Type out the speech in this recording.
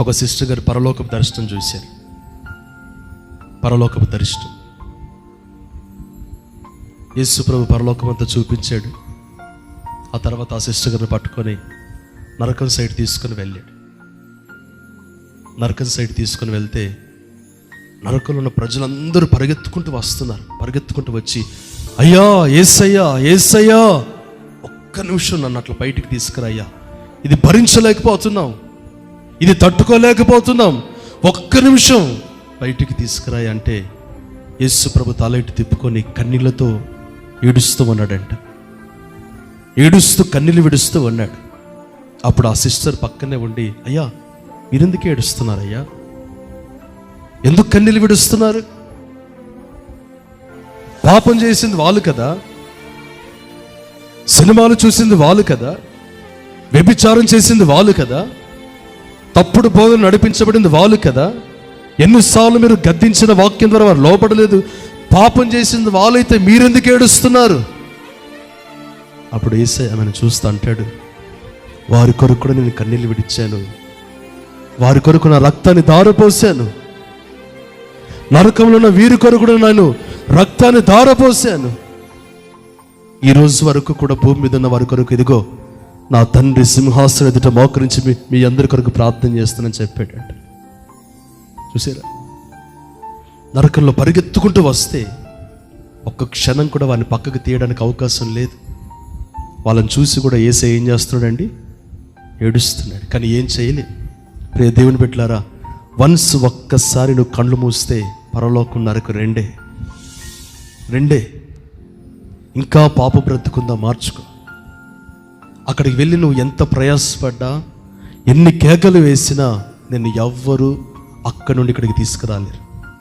ఒక సిస్టర్ గారు పరలోకపు దర్శనం చూశారు. పరలోకపు దర్శనం. యేసు ప్రభు పరలోకమంతా చూపించాడు. ఆ తర్వాత ఆ సిస్టర్ గారిని పట్టుకొని నరకం సైడ్ తీసుకొని వెళ్ళాడు. నరకం సైడ్ తీసుకొని వెళ్తే నరకంలో ఉన్న ప్రజలందరూ పరిగెత్తుకుంటూ వస్తున్నారు. పరిగెత్తుకుంటూ వచ్చి అయ్యా ఏసయ్యా ఏసయ్యా ఒక్క నిమిషం నన్ను అట్లా బయటికి తీసుకురయ్యా. ఇది భరించలేకపోతున్నాం ఇది తట్టుకోలేకపోతున్నాం. ఒక్క నిమిషం బయటికి తీసుకురాయి అంటే యేసు ప్రభు తలెట్టు తిప్పుకొని కన్నీళ్ళతో ఏడుస్తూ ఉన్నాడంట. ఏడుస్తూ కన్నీళ్ళు విడుస్తూ ఉన్నాడు. అప్పుడు ఆ సిస్టర్ పక్కనే ఉండి అయ్యా మీరెందుకు ఏడుస్తున్నారు అయ్యా ఎందుకు కన్నీళ్ళు విడుస్తున్నారు? పాపం చేసింది వాళ్ళు కదా. సినిమాలు చూసింది వాళ్ళు కదా. వ్యభిచారం చేసింది వాళ్ళు కదా. తప్పుడు బోధన నడిపించబడింది వాళ్ళు కదా. ఎన్నిసార్లు మీరు గద్దించిన వాక్యం ద్వారా వారు లోపడలేదు. పాపం చేసింది వాళ్ళైతే మీరెందుకు ఏడుస్తున్నారు? అప్పుడు ఏసై ఆమెను చూస్తా అంటాడు వారి కొరకు కూడా నేను కన్నీళ్ళు విడిచాను. వారి కొరకు నా రక్తాన్ని దారపోసాను. నరకంలో ఉన్న వీరి కొరకు కూడా నేను రక్తాన్ని దారపోసాను. ఈ రోజు వరకు కూడా భూమి మీద ఉన్న వారి కొరకు ఇదిగో నా తండ్రి సింహాసనం ఎదుట మోకరించి మీ మీ అందరి కొరకు ప్రార్థన చేస్తానని చెప్పాడంట చూసారా? నరకంలో పరిగెత్తుకుంటూ వస్తే ఒక్క క్షణం కూడా వారిని పక్కకు తీయడానికి అవకాశం లేదు. వాళ్ళని చూసి కూడా ఏసే ఏం చేస్తున్నాడండి? ఏడుస్తున్నాడు. కానీ ఏం చేయలేదు. ప్రియ దేవుని పెట్టారా వన్స్ ఒక్కసారి నువ్వు కళ్ళు మూస్తే పరలోకం నరకు రెండే. రెండే. ఇంకా పాప బ్రతుకుందా మార్చుకో. అక్కడికి వెళ్ళి నువ్వు ఎంత ప్రయాసపడ్డా ఎన్ని కేకలు వేసినా నిన్ను ఎవ్వరు అక్కడి నుండి ఇక్కడికి తీసుకురాలేరు.